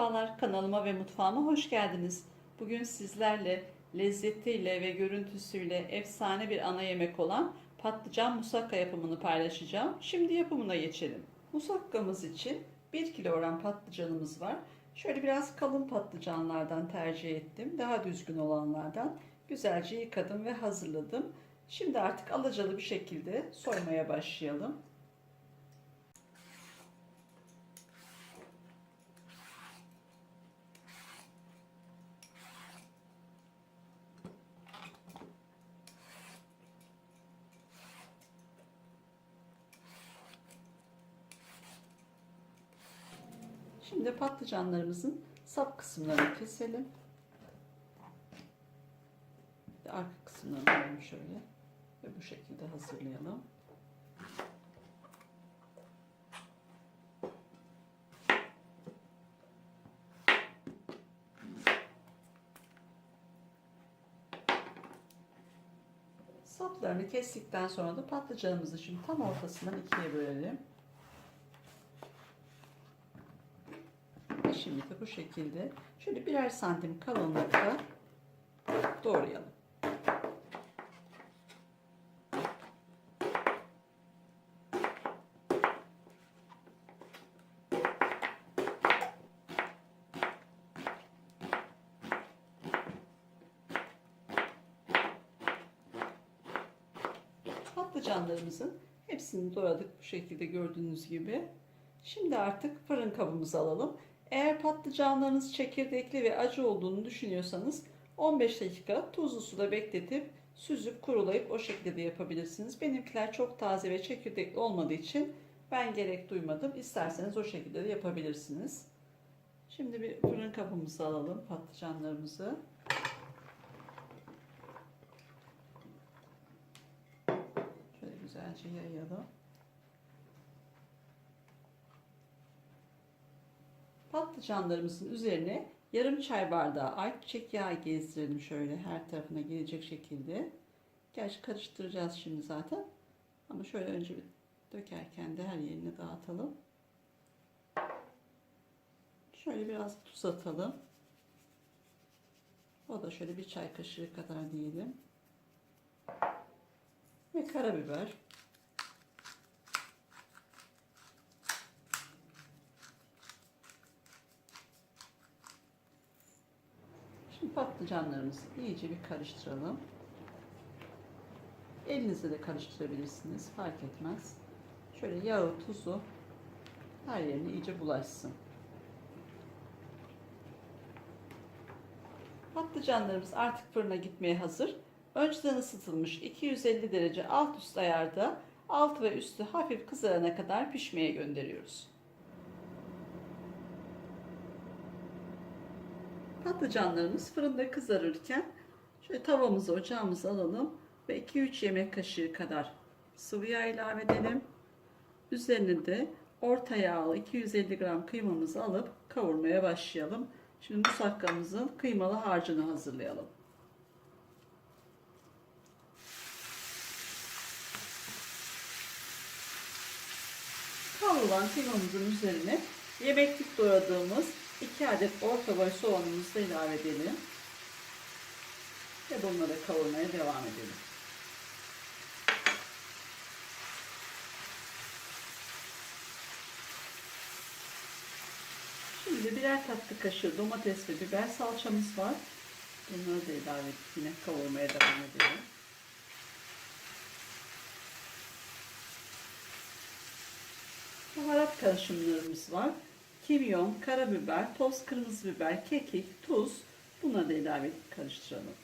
Merhabalar kanalıma ve mutfağıma hoş geldiniz. Bugün sizlerle lezzetiyle ve görüntüsüyle efsane bir ana yemek olan patlıcan musakka yapımını paylaşacağım. Şimdi yapımına geçelim. Musakkamız için 1 kilogram patlıcanımız var. Şöyle biraz kalın patlıcanlardan tercih ettim. Daha düzgün olanlardan güzelce yıkadım ve hazırladım. Şimdi artık alacalı bir şekilde soymaya başlayalım. Şimdi patlıcanlarımızın sap kısımlarını keselim. Arka kısımlarını alalım şöyle. Ve bu şekilde hazırlayalım. Saplarını kestikten sonra da patlıcanımızı şimdi tam ortasından ikiye bölelim. Ve şimdi de bu şekilde şöyle birer santim kalınlıkta doğrayalım. Patlıcanlarımızın hepsini doğradık bu şekilde gördüğünüz gibi. Şimdi artık fırın kabımızı alalım. Eğer patlıcanlarınız çekirdekli ve acı olduğunu düşünüyorsanız 15 dakika tuzlu suda bekletip süzüp kurulayıp o şekilde de yapabilirsiniz. Benimkiler çok taze ve çekirdekli olmadığı için ben gerek duymadım. İsterseniz o şekilde de yapabilirsiniz. Şimdi bir fırın kabımızı alalım patlıcanlarımızı. Şöyle güzelce yayalım. Patlıcanlarımızın üzerine yarım çay bardağı ayçiçek yağı gezdirelim şöyle her tarafına gelecek şekilde. Gerçi karıştıracağız şimdi zaten. Ama şöyle önce bir dökerken de her yerine dağıtalım. Şöyle biraz tuz atalım. O da şöyle bir çay kaşığı kadar diyelim. Ve karabiber. Şimdi patlıcanlarımızı iyice bir karıştıralım. Elinizle de karıştırabilirsiniz. Fark etmez. Şöyle yağı, tuzu her yerine iyice bulaşsın. Patlıcanlarımız artık fırına gitmeye hazır. Önceden ısıtılmış 250 derece alt üst ayarda altı ve üstü hafif kızarana kadar pişmeye gönderiyoruz. Patlıcanlarımız fırında kızarırken şöyle tavamızı ocağımıza alalım ve 2-3 yemek kaşığı kadar sıvı yağ ilave edelim. Üzerine de orta yağlı 250 gram kıymamızı alıp kavurmaya başlayalım. Şimdi musakkamızın kıymalı harcını hazırlayalım. Kavrulan kıymamızın üzerine yemeklik doğradığımız 2 adet orta boy soğanımızı da ilave edelim. Ve bunları kavurmaya devam edelim. Şimdi birer tatlı kaşığı domates ve biber salçamız var. Bunları da ilave edip yine kavurmaya devam edelim. Baharat karışımlarımız var. Kimyon, karabiber, toz kırmızı biber, kekik, tuz. Buna da ilave edip karıştıralım.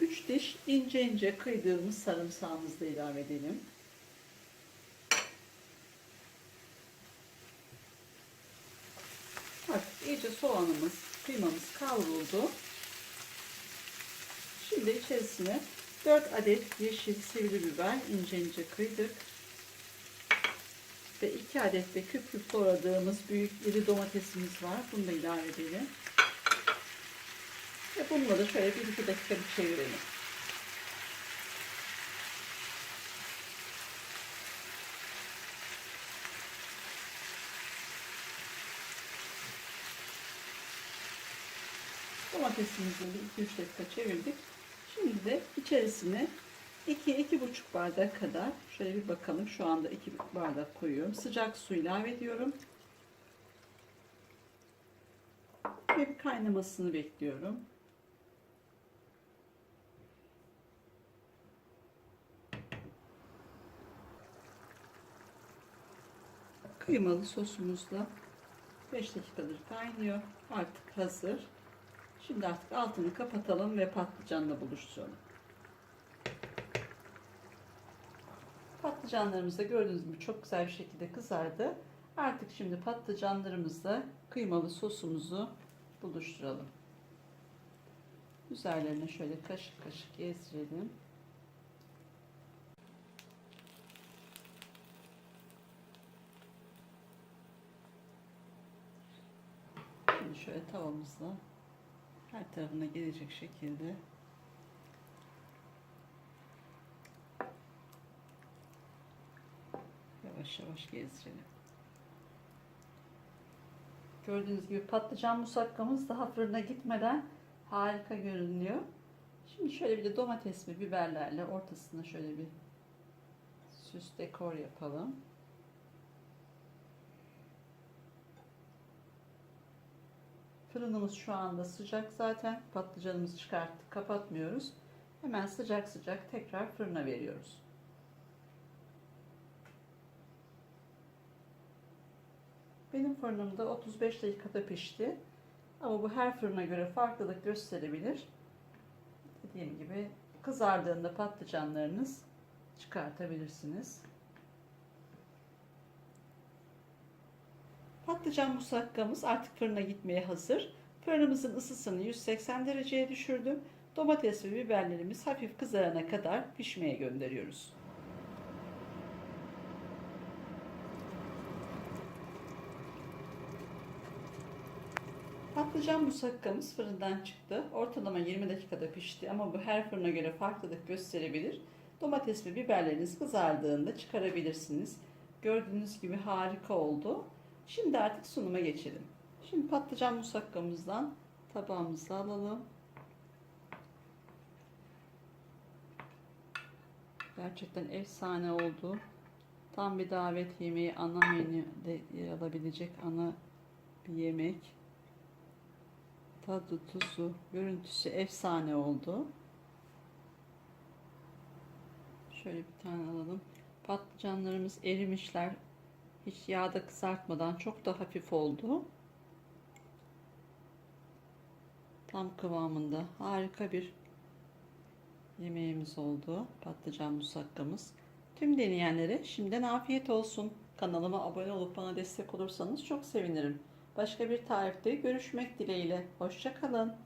3 diş ince ince kıydığımız sarımsağımızı da ilave edelim. Artık iyice soğanımız, kıymamız kavruldu. Şimdi içerisine 4 adet yeşil sivri biber ince ince kıydık. 2 adet de küp küp doğradığımız büyük iri domatesimiz var. Bunu da ilave edelim. Ve bununla da şöyle 1-2 dakika bir çevirelim. Domatesimizi 2-3 dakika çevirdik. Şimdi de içerisine 2-2,5 bardak kadar şöyle bir bakalım. Şu anda 2 bardak koyuyorum. Sıcak su ilave ediyorum. Ve kaynamasını bekliyorum. Kıymalı sosumuz da 5 dakikadır kaynıyor. Artık hazır. Şimdi artık altını kapatalım ve patlıcanla buluşturalım. Patlıcanlarımız da gördüğünüz gibi çok güzel bir şekilde kızardı. Artık şimdi patlıcanlarımızla kıymalı sosumuzu buluşturalım. Üzerlerine şöyle kaşık kaşık gezdirelim. Şimdi şöyle tavamızla her tarafına gelecek şekilde yavaş yavaş gezdirelim. Gördüğünüz gibi patlıcan musakkamız daha fırına gitmeden harika görünüyor. Şimdi şöyle bir de domates ve biberlerle ortasına şöyle bir süs dekor yapalım. Fırınımız şu anda sıcak zaten. Patlıcanımızı çıkarttık, kapatmıyoruz. Hemen sıcak sıcak tekrar fırına veriyoruz. Benim fırınımda 35 dakikada pişti. Ama bu her fırına göre farklılık gösterebilir. Dediğim gibi kızardığında patlıcanlarınız çıkartabilirsiniz. Patlıcan musakkamız artık fırına gitmeye hazır. Fırınımızın ısısını 180 dereceye düşürdüm. Domates ve biberlerimiz hafif kızarana kadar pişmeye gönderiyoruz. Patlıcan musakkamız fırından çıktı. Ortalama 20 dakikada pişti ama bu her fırına göre farklılık gösterebilir. Domates ve biberleriniz kızardığında çıkarabilirsiniz. Gördüğünüz gibi harika oldu. Şimdi artık sunuma geçelim. Şimdi patlıcan musakkamızdan tabağımıza alalım. Gerçekten efsane oldu. Tam bir davet yemeği, ana menüde yer alabilecek ana bir yemek. Tadı, tuzu, görüntüsü efsane oldu. Şöyle bir tane alalım. Patlıcanlarımız erimişler. Hiç yağda kızartmadan çok da hafif oldu. Tam kıvamında harika bir yemeğimiz oldu. Patlıcan musakkamız. Tüm deneyenlere şimdiden afiyet olsun. Kanalıma abone olup bana destek olursanız çok sevinirim. Başka bir tarifte görüşmek dileğiyle. Hoşçakalın.